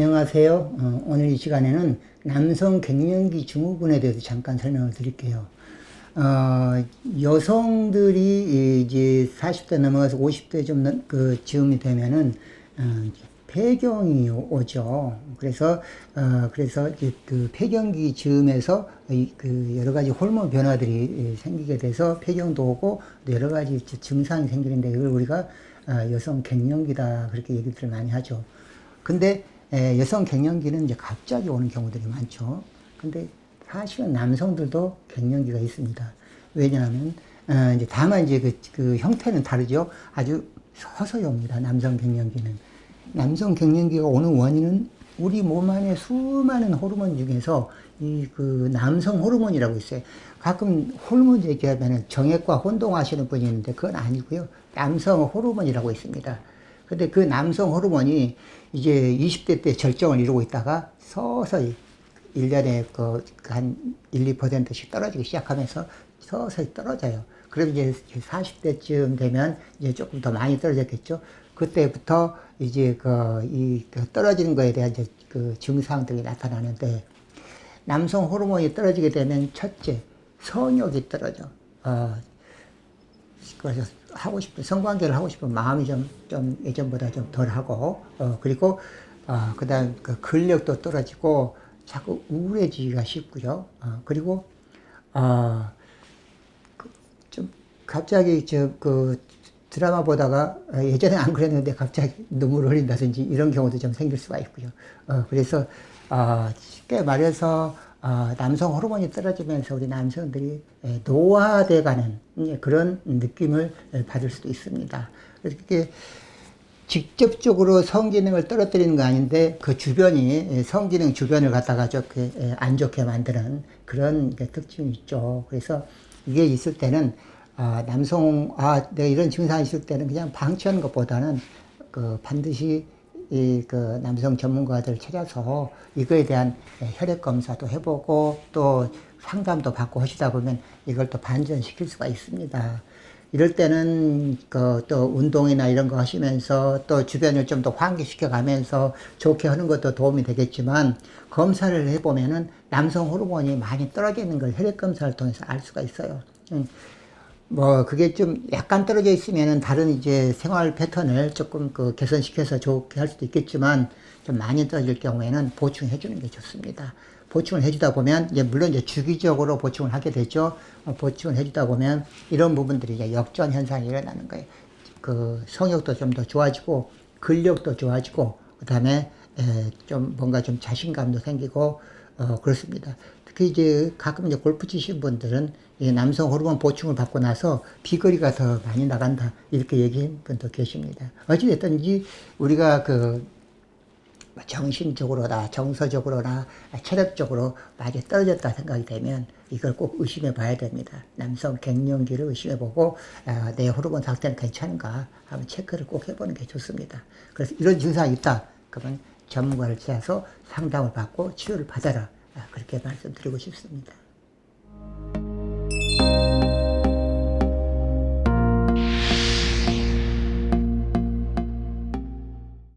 안녕하세요. 어, 오늘 이 시간에는 남성 갱년기 증후군에 대해서 잠깐 설명을 드릴게요. 어, 여성들이 이제 40대 넘어가서 50대 좀, 넘- 그, 즈음이 되면은, 어, 폐경이 오죠. 그래서, 어, 그래서 그 폐경기 즈음에서 이, 그 여러 가지 호르몬 변화들이 생기게 돼서 폐경도 오고 또 여러 가지 증상이 생기는데 이걸 우리가 어, 여성 갱년기다 그렇게 얘기들을 많이 하죠. 근데 에, 여성 갱년기는 이제 갑자기 오는 경우들이 많죠. 근데 사실은 남성들도 갱년기가 있습니다. 왜냐하면 어, 이제 다만 이제 그, 그 형태는 다르죠. 아주 서서히 옵니다. 남성 갱년기는 남성 갱년기가 오는 원인은 우리 몸 안에 수많은 호르몬 중에서 이 그 남성 호르몬이라고 있어요. 가끔 호르몬 얘기하면 정액과 혼동하시는 분이 있는데 그건 아니고요. 남성 호르몬이라고 있습니다. 근데 그 남성 호르몬이 이제 20대 때 절정을 이루고 있다가 서서히 1년에 그한 1, 2%씩 떨어지기 시작하면서 서서히 떨어져요. 그럼 이제 40대쯤 되면 이제 조금 더 많이 떨어졌겠죠. 그때부터 이제 그, 이, 그 떨어지는 거에 대한 이제 그 증상들이 나타나는데 남성 호르몬이 떨어지게 되면 첫째, 성욕이 떨어져. 어, 하고 싶은 성관계를 하고 싶은 마음이 좀, 좀 예전보다 좀 덜하고 어, 그리고 어, 그다음 그 근력도 떨어지고 자꾸 우울해지기가 쉽고요. 어, 그리고 어, 그, 좀 갑자기 저그 드라마 보다가 어, 예전에 안 그랬는데 갑자기 눈물을 흘린다든지 이런 경우도 좀 생길 수가 있고요. 어, 그래서 어, 쉽게 말해서 어, 남성 호르몬이 떨어지면서 우리 남성들이 에, 노화돼가는 예, 그런 느낌을 에, 받을 수도 있습니다. 이게 직접적으로 성기능을 떨어뜨리는 거 아닌데 그 주변이 성기능 주변을 갖다가 좋게 에, 안 좋게 만드는 그런 게 특징이 있죠. 그래서 이게 있을 때는 아, 남성 아 내가 이런 증상이 있을 때는 그냥 방치하는 것보다는 그 반드시 이 그 남성 전문가들 찾아서 이거에 대한 혈액 검사도 해보고 또 상담도 받고 하시다 보면 이걸 또 반전시킬 수가 있습니다. 이럴 때는 그 또 운동이나 이런 거 하시면서 또 주변을 좀 더 환기시켜 가면서 좋게 하는 것도 도움이 되겠지만 검사를 해보면은 남성 호르몬이 많이 떨어져 있는 걸 혈액 검사를 통해서 알 수가 있어요. 음, 뭐 그게 좀 약간 떨어져 있으면은 다른 이제 생활 패턴을 조금 그 개선시켜서 좋게 할 수도 있겠지만 좀 많이 떨어질 경우에는 보충해 주는 게 좋습니다. 보충을 해주다 보면 이제 물론 이제 주기적으로 보충을 하게 되죠. 어, 보충을 해주다 보면 이런 부분들이 이제 역전 현상이 일어나는 거예요. 그 성욕도 좀 더 좋아지고 근력도 좋아지고 그다음에 에, 좀 뭔가 좀 자신감도 생기고 어 그렇습니다. 특히 이제 가끔 이제 골프 치신 분들은 이 남성 호르몬 보충을 받고 나서 비거리가 더 많이 나간다 이렇게 얘기한 분도 계십니다. 어찌됐든지 우리가 그 정신적으로나 정서적으로나 체력적으로 많이 떨어졌다 생각이 되면 이걸 꼭 의심해 봐야 됩니다. 남성 갱년기를 의심해 보고 아, 내 호르몬 상태는 괜찮은가 한번 체크를 꼭 해보는 게 좋습니다. 그래서 이런 증상이 있다 그러면 전문가를 찾아서 상담을 받고 치료를 받아라 아, 그렇게 말씀드리고 싶습니다.